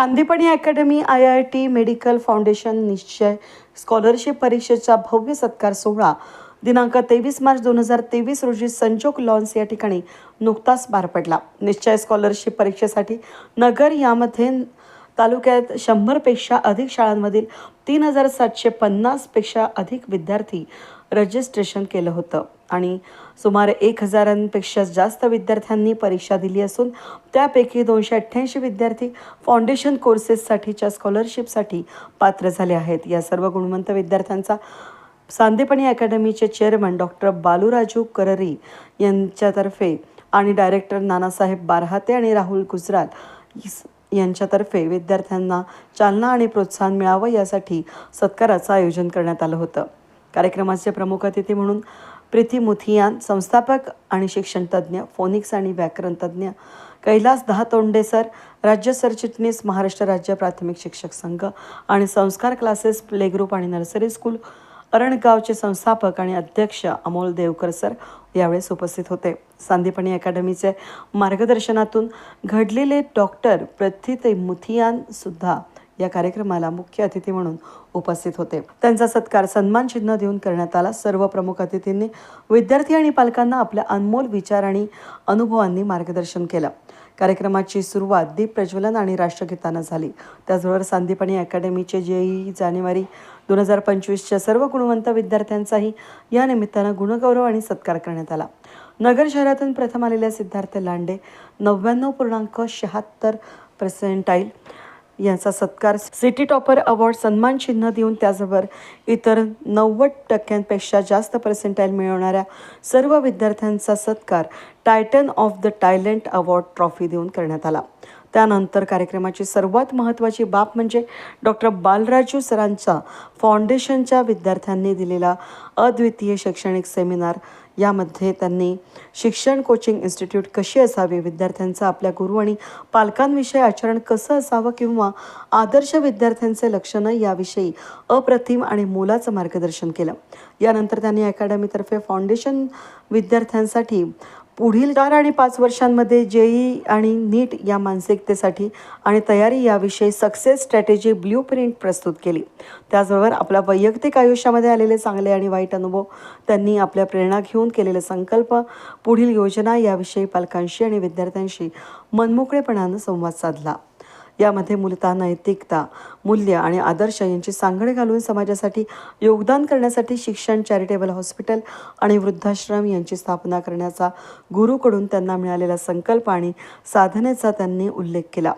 Chandipani academy I I T medical foundation Nishchay scholarship परीक्षेचा भव्य सत्कार सोहळा. दिनांक तेवीस मार्च दोन हजार तेवीस रोजी संजोग लॉन्स या ठिकाणी नुकताच पार पडला. निश्चय स्कॉलरशिप परीक्षेसाठी नगर यामध्ये तालुक्यात शंभरपेक्षा अधिक शाळांमधील तीन हजार सातशे पन्नासपेक्षा अधिक विद्यार्थी रजिस्ट्रेशन केलं होतं. आणि सुमारे एक हजारांपेक्षा जास्त विद्यार्थ्यांनी परीक्षा दिली असून त्यापैकी दोनशे अठ्ठ्याऐंशी विद्यार्थी फाउंडेशन कोर्सेससाठीच्या स्कॉलरशिपसाठी पात्र झाले आहेत. या सर्व गुणवंत विद्यार्थ्यांचा सांदेपणी अकॅडमीचे चेअरमन डॉक्टर बालूराजू कररी यांच्यातर्फे आणि डायरेक्टर नानासाहेब बारहाते आणि राहुल गुजराल यांच्यातर्फे विद्यार्थ्यांना चालना आणि प्रोत्साहन मिळावं यासाठी सत्काराचं आयोजन करण्यात आलं होतं. कार्यक्रमाचे प्रमुख अतिथी म्हणून प्रीती मुथियान संस्थापक आणि शिक्षणतज्ज्ञ फोनिक्स आणि व्याकरणतज्ज्ञ कैलास दहातोंडे सर राज्य सरचिटणीस महाराष्ट्र राज्य प्राथमिक शिक्षक संघ आणि संस्कार क्लासेस प्लेग्रुप आणि नर्सरी स्कूल अरणगावचे संस्थापक आणि अध्यक्ष अमोल देवकर सर यावेळेस उपस्थित होते. सांदीपणी अकॅडमीचे मार्गदर्शनातून घडलेले डॉक्टर प्रथित मुथियान सुद्धा या कार्यक्रमाला मुख्य अतिथी म्हणून उपस्थित होते. त्यांचा सत्कार सन्मान चिन्ह देऊन करण्यात आला. सर्व प्रमुख अतिथींनी विद्यार्थी आणि पालकांना आपल्या अनमोल विचार आणि अनुभवांनी मार्गदर्शन केलं. कार्यक्रमाची सुरुवात दीप प्रज्वलन आणि राष्ट्रगीतानं झाली. त्याचबरोबर सांदीपणी अकॅडमीचे जेई जानेवारी दोन हजार पंचवीसच्या सर्व गुणवंत विद्यार्थ्यांचाही या निमित्तानं गुणगौरव आणि सत्कार करण्यात आला. नगर शहरातून प्रथम आलेल्या सिद्धार्थ लांडे नव्याण्णव पूर्णांक शहात्तर पर्सेंटाईल यांचा सत्कार सिटी टॉपर अवॉर्ड सन्मान चिन्ह देऊन त्याचबरोबर इतर नव्वद टक्क्यांपेक्षा जास्त पर्सेंटाईल मिळवणाऱ्या सर्व विद्यार्थ्यांचा सत्कार titan of the talent award trophy देऊन करण्यात आला. त्यानंतर कार्यक्रमाची सर्वात महत्त्वाची बाब म्हणजे डॉक्टर बालराजू सरांचा फाउंडेशनच्या विद्यार्थ्यांनी दिलेला अद्वितीय शैक्षणिक सेमिनार यामध्ये त्यांनी शिक्षण कोचिंग इन्स्टिट्यूट कशी असावी विद्यार्थ्यांचं आपल्या गुरु आणि पालकांविषयी आचरण कसं असावं किंवा आदर्श विद्यार्थ्यांचे लक्षणं याविषयी अप्रतिम आणि मोलाचं मार्गदर्शन केलं. यानंतर त्यांनी अकॅडमीतर्फे फाउंडेशन विद्यार्थ्यांसाठी पुढील चार आणि पाच वर्षांमध्ये जेई आणि नीट या मानसिकतेसाठी आणि तयारी याविषयी सक्सेस स्ट्रॅटेजी ब्ल्यू प्रिंट प्रस्तुत केली. त्याचबरोबर आपल्या वैयक्तिक आयुष्यामध्ये आलेले चांगले आणि वाईट अनुभव त्यांनी आपल्या प्रेरणा घेऊन केलेले संकल्प पुढील योजना याविषयी पालकांशी आणि विद्यार्थ्यांशी मनमोकळेपणानं संवाद साधला. यामध्ये मूलतः नैतिकता मूल्य आणि आदर्श यांची सांगड घालून समाजासाठी योगदान करण्यासाठी शिक्षण चॅरिटेबल हॉस्पिटल आणि वृद्धाश्रम यांची स्थापना करण्याचा गुरुकडून त्यांना मिळालेला संकल्प आणि साधनेचा त्यांनी उल्लेख केला.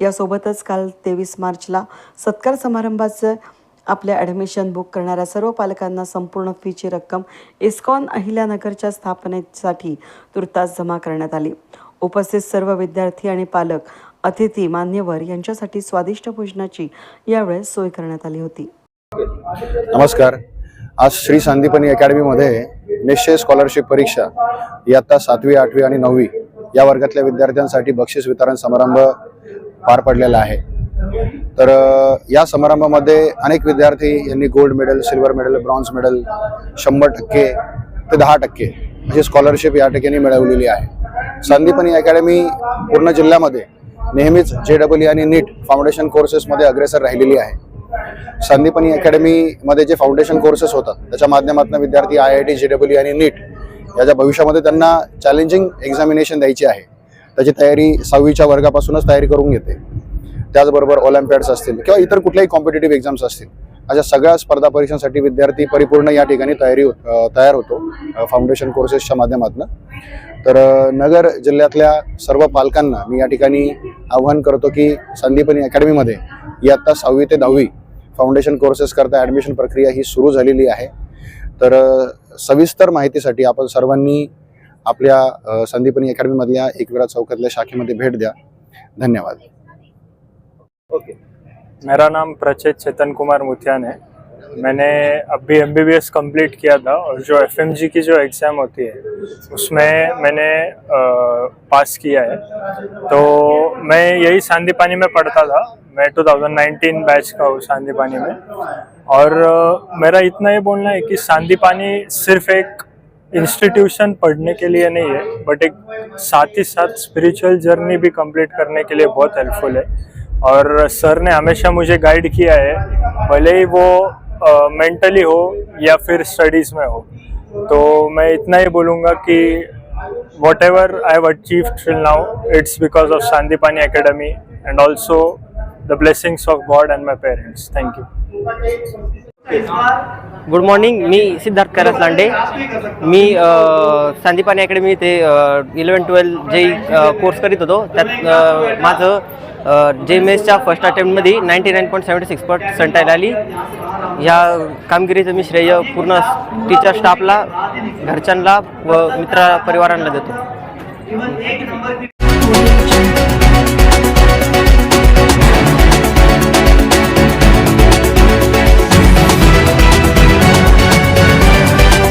यासोबतच काल तेवीस मार्चला सत्कार समारंभाचं आपल्या ॲडमिशन बुक करणाऱ्या सर्व पालकांना संपूर्ण फीची रक्कम इस्कॉन अहिल्यानगरच्या स्थापनेसाठी तुर्तास जमा करण्यात आली. उपस्थित सर्व विद्यार्थी आणि पालक अतिथी मान्यवर यांच्यासाठी स्वादिष्ट भोजनाची यावेळेस सोय करण्यात आली होती. नमस्कार. आज श्री संदीपनी अकॅडमीमध्ये निश्चय स्कॉलरशिप परीक्षा इयत्ता सातवी आठवी आणि नववी या वर्गातल्या विद्यार्थ्यांसाठी बक्षीस वितरण समारंभ पार पडलेला आहे. तर या समारंभामध्ये अनेक विद्यार्थी यांनी gold medal silver medal bronze medal शंभर टक्के ते दहा टक्के अशी स्कॉलरशिप या ठिकाणी मिळवलेली आहे. संदीपनी अकॅडमी पूर्ण जिल्ह्यामध्ये नेहमीच जे डबल आणि नीट फाउंडेशन कोर्सेसमध्ये अग्रेसर राहिलेली आहे. संदीपनी अकॅडमीमध्ये जे फाउंडेशन कोर्सेस होतात त्याच्या माध्यमातून विद्यार्थी I I T J W आणि नीट याच्या भविष्यामध्ये त्यांना चॅलेंजिंग एक्झामिनेशन द्यायची आहे त्याची तयारी सहावीच्या वर्गापासूनच तयारी करून घेते. त्याचबरोबर ऑलिम्पियाड्स असतील किंवा इतर कुठल्याही कॉम्पिटेटिव्ह एक्झाम्स असतील अशा सगळ्या स्पर्धा परीक्षांसाठी विद्यार्थी परिपूर्ण या ठिकाणी तयारी तयार होतो फाउंडेशन कोर्सेसच्या माध्यमातून. तर नगर जिल्ह्यातल्या सर्व पालकांना मी या ठिकाणी आव्हान करतो की संदीपनी अकॅडमीमध्ये इयत्ता सहावी ते दहावी फाउंडेशन कोर्सेस करता ॲडमिशन प्रक्रिया ही सुरू झालेली आहे. तर सविस्तर माहितीसाठी आपण सर्वांनी आपल्या संदीपनी अकॅडमीमधल्या एकविरा चौकातल्या शाखेमध्ये भेट द्या. धन्यवाद. ओके. मेरा नाम प्रचेत चेतन कुमार मुथियान है। मैंने अभी M B B S complete KIA था और जो एफ़ एम जी की जो एग्ज़ाम होती है उसमें मैंने अ, पास किया है। तो मैं यही सांदीपानी में पढ़ता था। मैं 2019 बैच का हूँ सांदीपानी में। और अ, मेरा इतना ही बोलना है कि सांदीपानी सिर्फ़ एक इंस्टीट्यूशन पढ़ने के लिए नहीं है बट एक साथ ही साथ स्पिरिचुअल जर्नी भी कंप्लीट करने के लिए बहुत हेल्पफुल है। और सर ने हमेशा मुझे गाइड किया है भले ही वो मेंटली हो या फिर स्टडीज़ में हो। तो मैं इतना ही बोलूँगा कि whatever I have achieve till now it's because of Shantipani academy and also the blessings of God and my parents thank you good morning मी सिद्धार्थ कैलास लांडे मी अ, सांदीपानी अकॅडमी ते इलेवन ट्वेल्व जे कोर्स करीत होतो त्यात माझं जे मेसच्या first अटेम्प्टमध्ये ninety nine point seventy six percentile आली. ह्या कामगिरीचं मी श्रेय पूर्ण टीचर स्टाफला घरच्यांना व मित्र परिवारांना देतो.